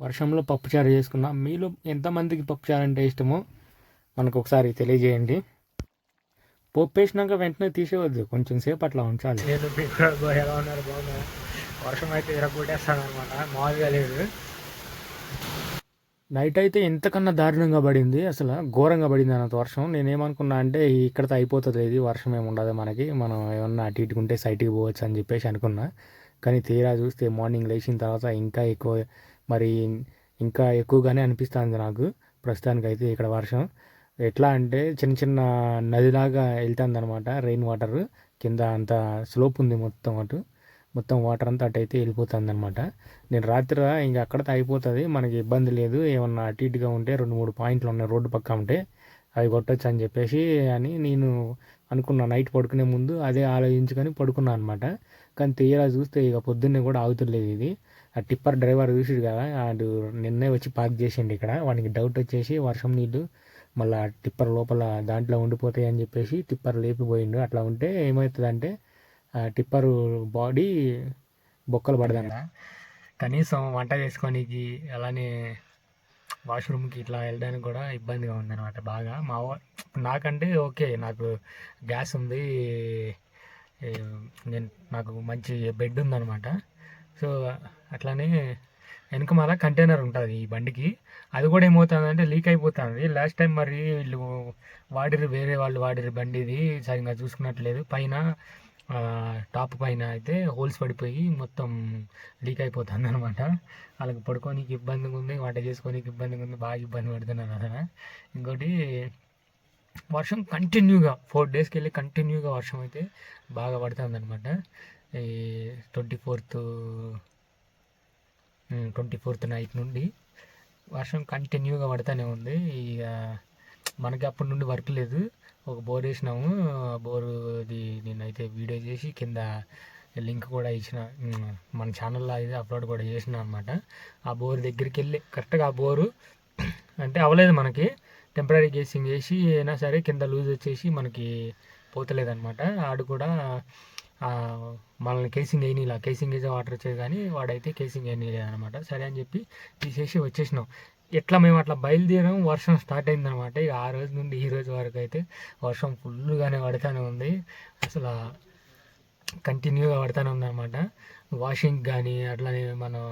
వర్షంలో పప్పుచారు చేసుకున్నా. మీలో ఎంతమందికి పప్పుచారు అంటే ఇష్టమో మనకు ఒకసారి తెలియజేయండి. పోపు వేసినాక వెంటనే తీసేవద్దు కొంచెం సేపు అట్లా ఉంచాలి. ఎలా ఉన్నారు? వర్షం అయితే ఇరగొట్టేస్తాను అనమాట మామూలుగా లేదు. నైట్ అయితే ఎంతకన్నా దారుణంగా పడింది. అసలు ఘోరంగా పడింది అన్నది వర్షం. నేనేమనుకున్నా అంటే ఇక్కడతో అయిపోతుంది ఇది. వర్షం ఏమి ఉండదు మనకి. మనం ఏమన్నా అటు ఇటుకుంటే సైట్కి పోవచ్చు అని చెప్పేసి అనుకున్నా. కానీ తీరా చూస్తే మార్నింగ్ లేచిన తర్వాత ఇంకా ఎక్కువ మరి ఇంకా ఎక్కువగానే అనిపిస్తుంది నాకు. ప్రస్తుతానికి అయితే ఇక్కడ వర్షం. ఎట్లా అంటే చిన్న చిన్న నదిలాగా వెళ్తుంది అనమాట రెయిన్ వాటర్ కింద అంత స్లోప్ ఉంది మొత్తం అటు. మొత్తం వాటర్ అంతా అటైతే వెళ్ళిపోతుంది అనమాట నేను రాత్రి ఇంకా అక్కడతో అయిపోతుంది మనకి ఇబ్బంది లేదు. ఏమన్నా అటు ఇటుగా ఉంటే రెండు మూడు పాయింట్లు ఉన్నాయి రోడ్డు పక్క ఉంటే అవి కొట్టచ్చు అని చెప్పేసి అని నేను అనుకున్నా. నైట్ పడుకునే ముందు అదే ఆలోచించుకొని పడుకున్నాను అనమాట. కానీ తీరా చూస్తే ఇక పొద్దున్నే కూడా ఆగుతులేదు ఇది. ఆ టిప్పర్ డ్రైవర్ చూసిడు కదా వాడు నిన్నే వచ్చి పార్క్ చేసిండు ఇక్కడ. వానికి డౌట్ వచ్చేసి వర్షం నీళ్ళు మళ్ళీ టిప్పర్ లోపల దాంట్లో ఉండిపోతాయి అని చెప్పేసి టిప్పర్ లేపిపోయిండు. అట్లా ఉంటే ఏమవుతుందంటే ఆ టిప్పర్ బాడీ బొక్కలు పడదన్న కనీసం వంట చేసుకోనికి అలానే వాష్రూమ్కి ఇట్లా వెళ్ళడానికి కూడా ఇబ్బందిగా ఉందన్నమాట బాగా. మా వా- నాకంటే ఓకే నాకు గ్యాస్ ఉంది నేను నాకు మంచి బెడ్ ఉందన్నమాట. సో అట్లానే వెనుక మాల కంటైనర్ ఉంటుంది ఈ బండికి. అది కూడా ఏమవుతుందంటే లీక్ అయిపోతుంది. లాస్ట్ టైం మరి వీళ్ళు వాడిరు వేరే వాళ్ళు వాడిరు బండి ఇది సరిగ్గా చూసుకున్నట్లేదు. పైన టాప్ పైన అయితే హోల్స్ పడిపోయి మొత్తం లీక్ అయిపోతుంది అనమాట వాళ్ళకి పడుకోనికి ఇబ్బందిగా ఉంది వంట చేసుకోనికి ఇబ్బందిగా ఉంది బాగా ఇబ్బంది పడుతున్నారు అసలు. ఇంకోటి వర్షం కంటిన్యూగా ఫోర్ డేస్కి వెళ్ళి కంటిన్యూగా వర్షం అయితే బాగా పడుతుంది అనమాట twenty fourth twenty fourth night నుండి వర్షం కంటిన్యూగా పడుతూనే ఉంది. ఇక మనకి అప్పటి నుండి వర్క్ లేదు. ఒక బోర్ వేసినాము. ఆ బోరుది నేనైతే వీడియో చేసి కింద లింక్ కూడా ఇచ్చిన మన ఛానల్లో అయితే అప్లోడ్ కూడా చేసిన అనమాట ఆ బోర్ దగ్గరికి వెళ్ళి కరెక్ట్గా ఆ బోరు అంటే అవ్వలేదు మనకి. టెంపరీ గేసింగ్ వేసి అయినా సరే కింద లూజ్ వచ్చేసి మనకి పోతలేదనమాట ఆడు కూడా మనల్ని కేసింగ్ వేయనీలా కేసింగ్ వేసే వాటర్ వచ్చేది కానీ వాడైతే కేసింగ్ వేయనీలేదు అనమాట సరే అని చెప్పి తీసేసి వచ్చేసినాం. ఎట్లా మేము అట్లా బయలుదేరాం వర్షం స్టార్ట్ అయిందనమాట ఇక ఆ రోజు నుండి ఈ రోజు వరకు అయితే వర్షం ఫుల్గానే పడుతూనే ఉంది. అసలు కంటిన్యూగా పడుతూనే ఉందన్నమాట. వాషింగ్ కానీ అట్లానే మనం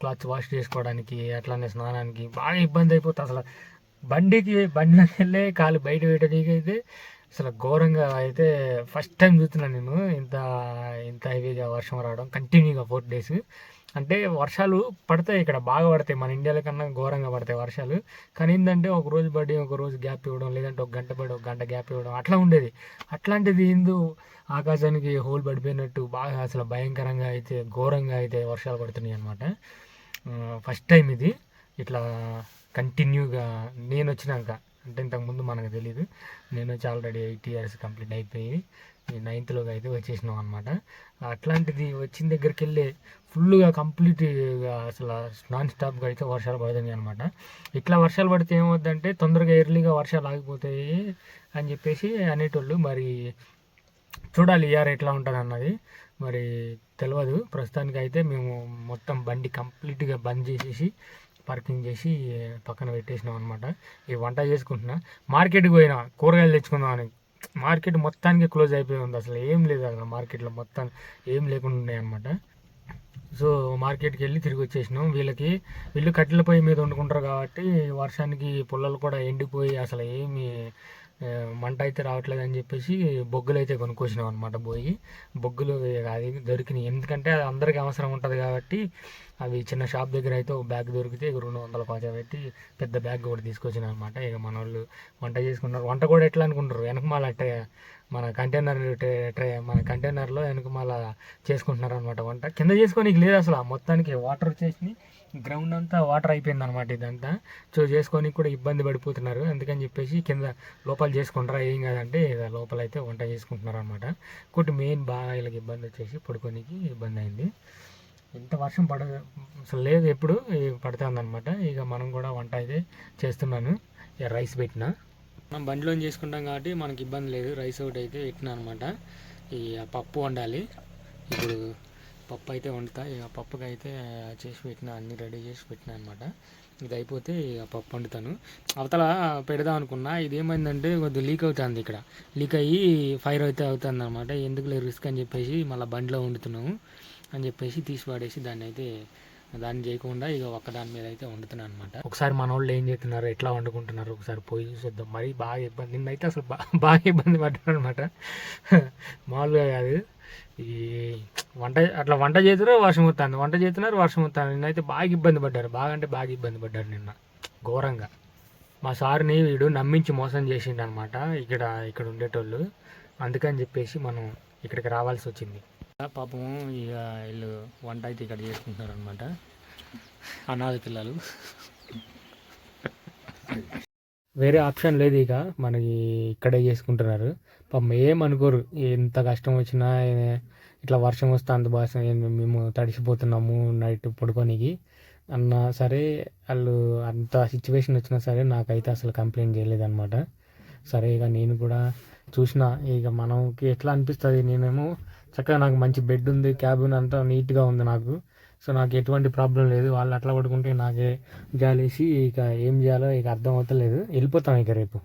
క్లాత్స్ వాష్ చేసుకోవడానికి అట్లానే స్నానానికి బాగా ఇబ్బంది అయిపోతుంది అసలు. బండికి బండిలోకి వెళ్ళే కాలు బయట పెట్టడానికి అయితే అసలు ఘోరంగా అయితే ఫస్ట్ టైం చూస్తున్నాను నేను ఇంత ఇంత హెవీగా వర్షం రావడం కంటిన్యూగా ఫోర్ డేస్ అంటే వర్షాలు పడతాయి ఇక్కడ బాగా పడతాయి. మన ఇండియాలో కన్నా ఘోరంగా పడతాయి వర్షాలు. కానీ ఏంటంటే ఒక రోజు పడి ఒక రోజు గ్యాప్ ఇవ్వడం లేదంటే ఒక గంట పడి ఒక గంట గ్యాప్ ఇవ్వడం అట్లా ఉండేది. అట్లాంటిది ఏందో ఆకాశానికి హోల్ పడిపోయినట్టు బాగా అసలు భయంకరంగా అయితే ఘోరంగా అయితే వర్షాలు పడుతున్నాయి అనమాట ఫస్ట్ టైం ఇది. ఇట్లా కంటిన్యూగా నేను వచ్చినాక. అంటే ఇంతకుముందు మనకు తెలియదు నేను వచ్చి ఆల్రెడీ ఎయిట్ ఇయర్స్ కంప్లీట్ అయిపోయి నైన్త్లోకి అయితే వచ్చేసినాం అనమాట అట్లాంటిది వచ్చిన దగ్గరికి వెళ్ళి ఫుల్గా కంప్లీట్గా అసలు నాన్ స్టాప్గా అయితే వర్షాలు పడుతున్నాయి అనమాట ఇట్లా వర్షాలు పడితే ఏమవుద్దంటే తొందరగా ఎర్లీగా వర్షాలు ఆగిపోతాయి అని చెప్పేసి అనేటోళ్ళు మరి చూడాలి ఇయర్ ఎట్లా ఉంటుంది అన్నది. మరి తెలియదు ప్రస్తుతానికి అయితే మేము మొత్తం బండి కంప్లీట్గా బంద్ చేసేసి పార్కింగ్ చేసి పక్కన పెట్టేసినాం అనమాట ఈ వంట చేసుకుంటున్నా. మార్కెట్కి పోయినా కూరగాయలు తెచ్చుకుందాం అని. మార్కెట్ మొత్తానికి క్లోజ్ అయిపోయి ఉంది. అసలు ఏం లేదు అక్కడ మార్కెట్లో మొత్తం ఏం లేకుండా ఉన్నాయి అనమాట సో మార్కెట్కి వెళ్ళి తిరిగి వచ్చేసినాం. వీళ్ళకి వీళ్ళు కట్టెల పొయ్యి మీద వండుకుంటారు కాబట్టి వర్షానికి పుల్లలు కూడా ఎండిపోయి అసలు ఏమి మంట అయితే రావట్లేదు అని చెప్పేసి బొగ్గులు అయితే కొనుక్కొచ్చినాం అనమాట పోయి. బొగ్గులు అది దొరికినాయి. ఎందుకంటే అది అందరికీ అవసరం ఉంటుంది కాబట్టి అవి చిన్న షాప్ దగ్గర అయితే ఒక బ్యాగ్ దొరికితే రెండు వందల కొంచెం పెట్టి పెద్ద బ్యాగ్ కూడా తీసుకొచ్చిన అనమాట ఇక మన వాళ్ళు వంట చేసుకున్నారు. వంట కూడా ఎట్లా అనుకుంటారు వెనకమాల ట్రే మన కంటైనర్ ట్రే- మన కంటైనర్లో వెనకమాల చేసుకుంటున్నారు అనమాట వంట. కింద చేసుకోనికి లేదు అసలు. మొత్తానికి వాటర్ వచ్చేసి గ్రౌండ్ అంతా వాటర్ అయిపోయింది అనమాట ఇదంతా. సో చేసుకోనికి కూడా ఇబ్బంది పడిపోతున్నారు. అందుకని చెప్పేసి కింద లోపల చేసుకుంటారా ఏం కాదంటే లోపల అయితే వంట చేసుకుంటున్నారు అనమాట ఇంకోటి మెయిన్ బాగా వీళ్ళకి ఇబ్బంది వచ్చేసి పడుకోనికి ఇబ్బంది అయింది. ఇంత వర్షం పడ అసలు లేదు ఎప్పుడు పడుతుంది అనమాట ఇక మనం కూడా వంట అయితే చేస్తున్నాను. ఇక రైస్ పెట్టిన. మనం బండిలో చేసుకుంటాం కాబట్టి మనకి ఇబ్బంది లేదు. రైస్ ఒకటి అయితే పెట్టినా అనమాట ఈ పప్పు వండాలి. ఇప్పుడు పప్పు అయితే వండుతా. ఇక పప్పుకి అయితే చేసి పెట్టిన అన్ని రెడీ చేసి పెట్టిన అనమాట ఇది అయిపోతే ఇక పప్పు వండుతాను. అవతల పెడదాం అనుకున్నా. ఇది ఏమైందంటే కొద్దిగా లీక్ అవుతుంది ఇక్కడ. లీక్ అయ్యి ఫైర్ అయితే అవుతుంది అనమాట ఎందుకులే రిస్క్ అని చెప్పేసి మళ్ళీ బండిలో వండుతున్నాము. అని చెప్పేసి తీసి పడేసి దాన్ని అయితే దాన్ని చేయకుండా ఇక ఒక్క దాని మీద అయితే వండుతున్నాను అనమాట ఒకసారి మన వాళ్ళు ఏం చేస్తున్నారు? ఎట్లా వండుకుంటున్నారు? ఒకసారి పోయి చూసేద్దాం. మరి బాగా ఇబ్బంది. నిన్నైతే అసలు బాగా బాగా ఇబ్బంది పడ్డాను అనమాట మామూలుగా కాదు. ఈ వంట అట్లా వంట చేతున్నారు వర్షం వస్తుంది వంట చేస్తున్నారు వర్షం వస్తుంది నిన్నైతే బాగా ఇబ్బంది పడ్డారు. బాగా అంటే బాగా ఇబ్బంది పడ్డారు నిన్న. ఘోరంగా. మా సార్ని వీడు నమ్మించి మోసం చేసిండు అనమాట ఇక్కడ ఇక్కడ ఉండేటోళ్ళు. అందుకని చెప్పేసి మనం ఇక్కడికి రావాల్సి వచ్చింది. పాపం ఇక వీళ్ళు వంట అయితే ఇక్కడ చేసుకుంటున్నారు అనమాట అనాథ పిల్లలు. వేరే ఆప్షన్ లేదు ఇక. మనకి ఇక్కడే చేసుకుంటున్నారు. పాపం ఏమనుకోరు ఎంత కష్టం వచ్చినా ఇట్లా వర్షం వస్తే అంత భాష మేము తడిసిపోతున్నాము నైట్ పడుకోనికి అన్నా సరే వాళ్ళు అంత సిచ్యువేషన్ వచ్చినా సరే నాకైతే అసలు కంప్లైంట్ చేయలేదన్నమాట. సరే ఇక నేను కూడా చూసిన. ఇక మనకి ఎట్లా అనిపిస్తుంది నేనేమో చక్కగా నాకు మంచి బెడ్ ఉంది క్యాబిన్ అంతా నీట్గా ఉంది నాకు. సో నాకు ఎటువంటి ప్రాబ్లం లేదు. వాళ్ళు అట్లా పడుకుంటే నాకే జాలేసి ఇక ఏం చేయాలో ఇక అర్థం అవుతలేదు. వెళ్ళిపోతాం ఇక రేపు.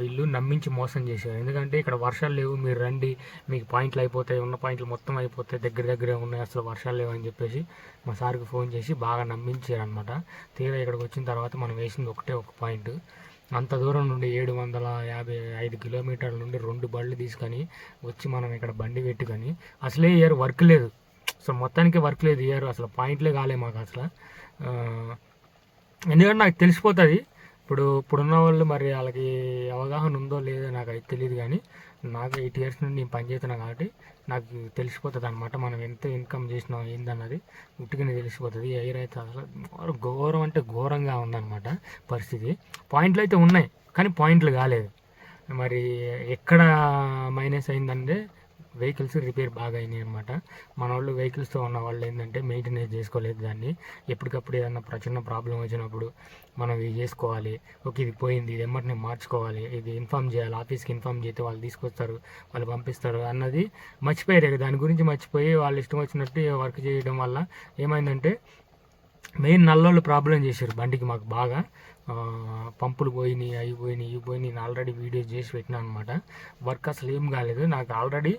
వీళ్ళు నమ్మించి మోసం చేశారు. ఎందుకంటే ఇక్కడ వర్షాలు లేవు మీరు రండి మీకు పాయింట్లు అయిపోతాయి ఉన్న పాయింట్లు మొత్తం అయిపోతాయి దగ్గర దగ్గరే ఉన్నాయి అసలు వర్షాలు లేవు అని చెప్పేసి మా సార్కి ఫోన్ చేసి బాగా నమ్మించారు అనమాట తీరా ఇక్కడికి వచ్చిన తర్వాత మనం వేసింది ఒకటే ఒక పాయింట్ అంత దూరం నుండి ఏడు వందల యాభై ఐదు కిలోమీటర్ల నుండి రెండు బళ్ళు తీసుకొని వచ్చి మనం ఇక్కడ బండి పెట్టుకొని అసలే ఇయర్ వర్క్ లేదు. సో మొత్తానికి వర్క్ లేదు ఇయర్ అసలు పాయింట్లే కాలే మాకు అసలు. ఎందుకంటే నాకు తెలిసిపోతుంది ఇప్పుడు ఇప్పుడున్న వాళ్ళు మరి వాళ్ళకి అవగాహన ఉందో లేదో నాకు అయితే తెలియదు కానీ నాకు ఎయిట్ ఇయర్స్ నుండి నేను పనిచేస్తున్నా కాబట్టి నాకు తెలిసిపోతుంది అనమాట మనం ఎంత ఇన్కమ్ చేసినాం ఏందన్నది ఉట్టిగానే తెలిసిపోతుంది. ఎయిర్ అయితే అసలు ఘోరం అంటే ఘోరంగా ఉందన్నమాట పరిస్థితి. పాయింట్లు అయితే ఉన్నాయి కానీ పాయింట్లు కాలేదు. మరి ఎక్కడ మైనస్ అయిందంటే వెహికల్స్ రిపేర్ బాగా అయినాయి అనమాట మన వాళ్ళు వెహికల్స్తో ఉన్న వాళ్ళు ఏంటంటే మెయింటెనెన్స్ చేసుకోలేదు దాన్ని. ఎప్పటికప్పుడు ఏదన్నా ప్ర- చిన్న ప్రాబ్లం వచ్చినప్పుడు మనం ఇది చేసుకోవాలి. ఓకే ఇది పోయింది ఇది ఎమ్మటిని మార్చుకోవాలి. ఇది ఇన్ఫామ్ చేయాలి ఆఫీస్కి ఇన్ఫామ్ చేస్తే వాళ్ళు తీసుకొస్తారు వాళ్ళు పంపిస్తారు అన్నది మర్చిపోయారు దాని గురించి మర్చిపోయి వాళ్ళు ఇష్టం వచ్చినట్టు వర్క్ చేయడం వల్ల ఏమైందంటే మెయిన్ నల్లోళ్ళు ప్రాబ్లం చేశారు బండికి మాకు బాగా. పంపులు పోయినాయి అవి పోయినాయి ఇవి పోయినాయి నేను ఆల్రెడీ వీడియోస్ చేసి పెట్టినా అనమాట వర్క్ అసలు ఏం కాలేదు. నాకు ఆల్రెడీ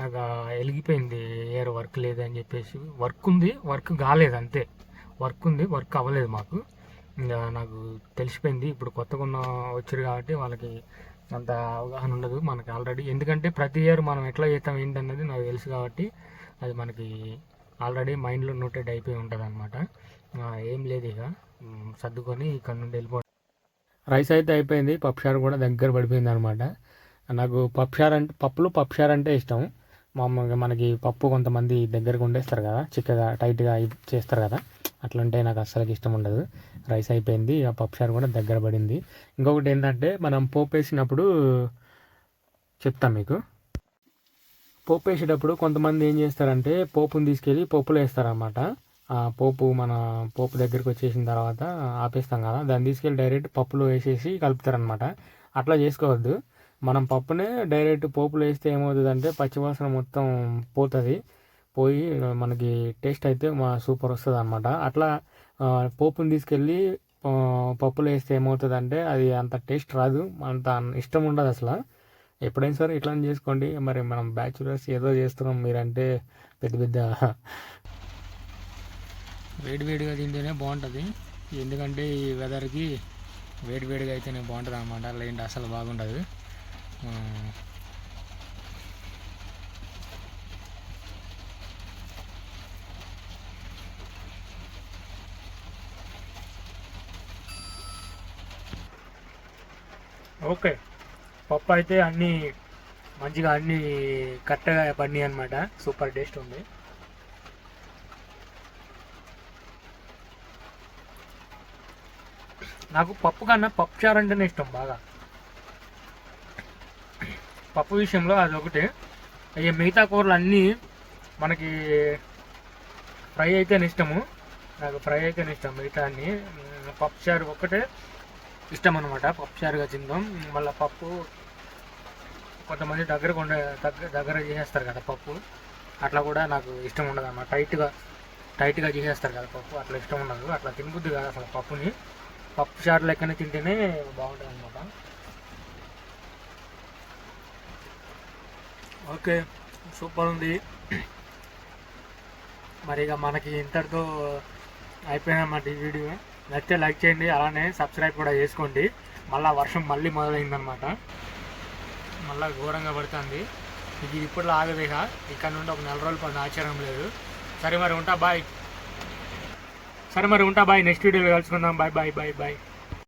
నాకు వెలిగిపోయింది ఏర్ వర్క్ లేదని చెప్పేసి. వర్క్ ఉంది వర్క్ కాలేదు అంతే. వర్క్ ఉంది వర్క్ అవ్వలేదు మాకు. ఇంకా నాకు తెలిసిపోయింది. ఇప్పుడు కొత్తగా ఉన్న వచ్చారు కాబట్టి వాళ్ళకి అంత అవగాహన ఉండదు మనకి ఆల్రెడీ ఎందుకంటే ప్రతి ఇయర్ మనం ఎట్లా చేస్తాం ఏంటన్నది నాకు తెలుసు కాబట్టి అది మనకి ఆల్రెడీ మైండ్లో నోటెడ్ అయిపోయి ఉంటుంది అనమాట ఏం లేదు ఇక. సర్దుకొని ఇక్కడ నుండి వెళ్ళిపో రైస్ అయితే అయిపోయింది పప్పుచారు కూడా దగ్గర పడిపోయింది అనమాట నాకు పప్పుచారు అంటే పప్పులు పప్పుచారు అంటే ఇష్టం. మామూలుగా మనకి పప్పు కొంతమంది దగ్గరకు వండేస్తారు కదా చిక్కగా టైట్గా చేస్తారు కదా అట్లంటే నాకు అస్సలకి ఇష్టం ఉండదు. రైస్ అయిపోయింది ఆ పప్పుచారు కూడా దగ్గర పడింది. ఇంకొకటి ఏంటంటే మనం పోపు వేసినప్పుడు చెప్తాం మీకు. పోపు వేసేటప్పుడు కొంతమంది ఏం చేస్తారంటే పోపుని తీసుకెళ్ళి పప్పులో వేస్తారన్నమాట. పోపు మన పోపు దగ్గరికి వచ్చేసిన తర్వాత ఆపేస్తాం కదా దాన్ని తీసుకెళ్ళి డైరెక్ట్ పప్పులో వేసేసి కలుపుతారనమాట అట్లా చేసుకోవద్దు. మనం పప్పునే డైరెక్ట్ పోపులో వేస్తే ఏమవుతుందంటే పచ్చివాసన మొత్తం పోతుంది. పోయి మనకి టేస్ట్ అయితే మా సూపర్ వస్తుంది అనమాట అట్లా పోపుని తీసుకెళ్ళి పప్పులు పప్పులో వేస్తే ఏమవుతుందంటే అది అంత టేస్ట్ రాదు అంత ఇష్టం ఉండదు అసలు. ఎప్పుడైనా సరే ఇట్లా చేసుకోండి. మరి మనం బ్యాచులర్స్ ఏదో చేస్తున్నాం మీరంటే పెద్ద పెద్ద వేడి వేడిగా తింటేనే బాగుంటుంది. ఎందుకంటే ఈ వెదర్కి వేడి వేడిగా అయితేనే బాగుంటుంది అనమాట లేదంటే అసలు బాగుండదు. ఓకే. పప్పు అయితే అన్నీ మంచిగా అన్నీ కరెక్ట్గా పడినాయి అనమాట సూపర్ టేస్ట్ ఉంది. నాకు పప్పు కన్నా పప్పు చారు అంటేనే ఇష్టం బాగా. పప్పు విషయంలో అది ఒకటి అయ్యే మిగతా కూరలు అన్నీ మనకి ఫ్రై అయితేనే ఇష్టము. నాకు ఫ్రై అయితేనే ఇష్టం మిగతా అన్నీ. పప్పుచారు పప్పు చారు ఒక్కటే ఇష్టం అనమాట పప్పు చారుగా తిందాం. మళ్ళీ పప్పు కొంతమంది దగ్గర ఉండే దగ్గర దగ్గర చేసేస్తారు కదా పప్పు. అట్లా కూడా నాకు ఇష్టం ఉండదు అన్నమాట టైట్గా టైట్గా చేసేస్తారు కదా పప్పు. అట్లా ఇష్టం ఉండదు. అట్లా తినబుద్ది కాదు అసలు పప్పుని. పప్పు చారు లెక్కనే తింటేనే బాగుంటుంది అనమాట ఓకే సూపర్ ఉంది మరి ఇక మనకి ఇంతటితో అయిపోయిందన్నమాట ఈ వీడియో. నచ్చితే లైక్ చేయండి అలానే సబ్స్క్రైబ్ కూడా చేసుకోండి. మళ్ళీ వర్షం మళ్ళీ మొదలైందనమాట మళ్ళీ ఘోరంగా పడుతుంది. ఇది ఇప్పుడు ఆగదు ఇక. ఇక్కడ నుండి ఒక నెల రోజులు పని ఆశ్చర్యం లేదు. సరే మరి ఉంటా బాయ్. సరే మరి ఉంటా బాయ్. నెక్స్ట్ వీడియోలో కలుసుకుందాం. Bye bye bye bye